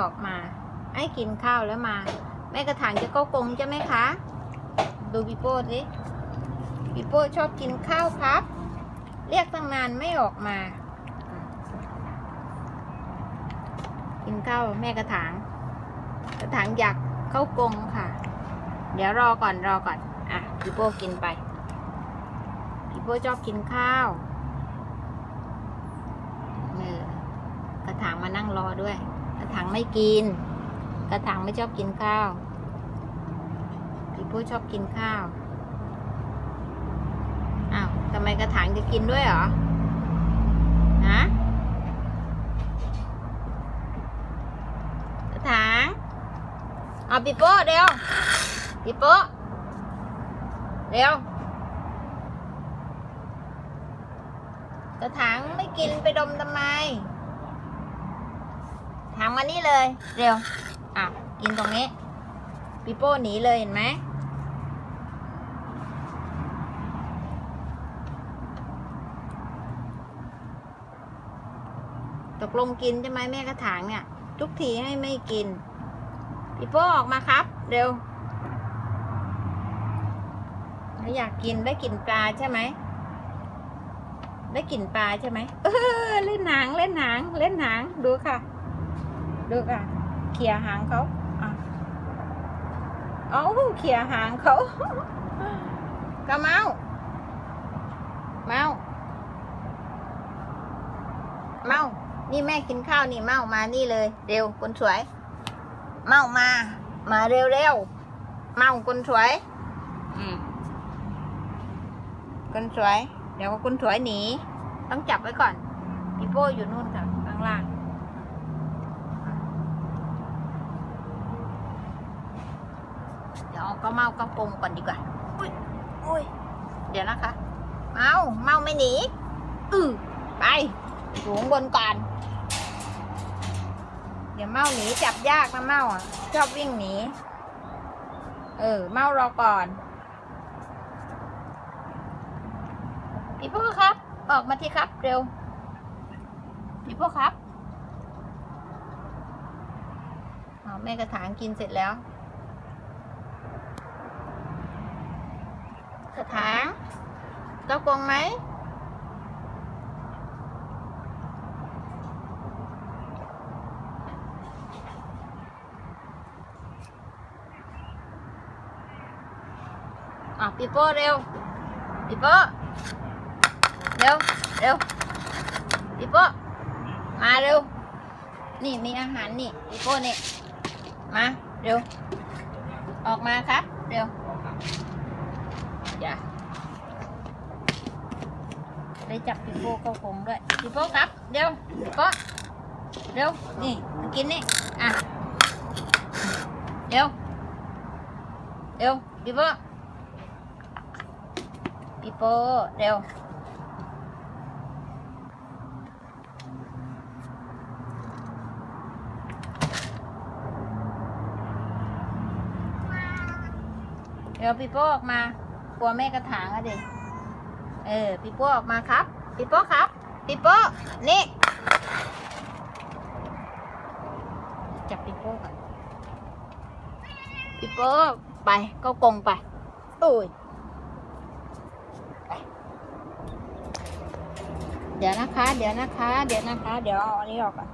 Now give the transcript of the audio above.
ออกมาให้กินข้าวแล้วมา แม่กระถางจะก็กรงใช่ไหมคะ ดูปิโป้สิปิโป้ชอบกินข้าวครับ เรียกตั้งนานไม่ออกมา กินข้าวแม่กระถาง กระถางอยากเข้ากรงค่ะ เดี๋ยวรอก่อนรอก่อน อะปิโป้กินไปปิโป้ชอบกินข้าวเออกระถางมานั่งรอด้วย ถางไม่กิน กระถางไม่ชอบกินข้าวปิโป้ชอบกินข้าวอ้าวทำไมกระถางจะกินด้วยเหรอฮะกระถางเอาปิโป้เร็วปิโป้เร็วกระถางไม่กินไปดมทำไม มานี่เลย เร็ว อะ กินตรงนี้ปิโป้หนีเลยเห็นไหมตกลงกินใช่ไหมแม่กระถางเนี่ย ทุกทีให้ไม่กินปิโป้ออกมาครับ เร็วถ้าอยากกินได้กลิ่นปลาใช่ไหมได้กลิ่นปลาใช่ไหมเออเล่นหนังเล่นหนังเล่นหนังดูค่ะ ดูค่ะเขี่ยหางเขาอะเอาเขี่ยหางเขาก็เมาเมาเมานี่แม่กินข้าวนี่เมามานี่เลย เร็วคนสวย เมามา มาเร็วเร็วเมาคนสวยอืมคนสวย เดี๋ยวคนสวยหนี ต้องจับไว้ก่อนพี่โป้อยู่นู่นค่ะข้างล่าง เดี๋ยวเอาก็เมาก็ปงก่อนดีกว่าอุ้ยอุ้ยเดี๋ยวนะคะ เมาเมาไม่หนีอือไปสูงบนก่อนเดี๋ยวเมาหนีจับยากนะเมาอะชอบวิ่งหนีเออ เมารอก่อนพี่พ่อครับ ออกมาที่ครับ เร็วพี่พ่อครับอ๋อแม่กระถางกินเสร็จแล้ว กระถางเจ้ากรงไหม อะปีโป้เร็วปีโป้ เร็วเร็วปีโป้มาเร็วนี่มีอาหารนี่ปีโป้เนี่ยมา เร็ว ออกมาครับ เร็ว อย่าได้จับปีโป้เข้ากรงด้วยปีโป้ครับเร็วปีโป้เร็วนี่มากินนี่อะเร็วเร็วปีโป้ปีโป้เร็วเดี๋ยวปีโป้ออกมา กลัวแม่กระถางอะดิเออปีโป้ออกมาครับปีโป้ครับปีโป้นี่จับปีโป้ก่อนปีโป้ไปก็กงไปตุ้ยเดี๋ยวนะคะ เดี๋ยวนะคะ เดี๋ยวนะคะ เดี๋ยวเอาอันนี้ออกก่อน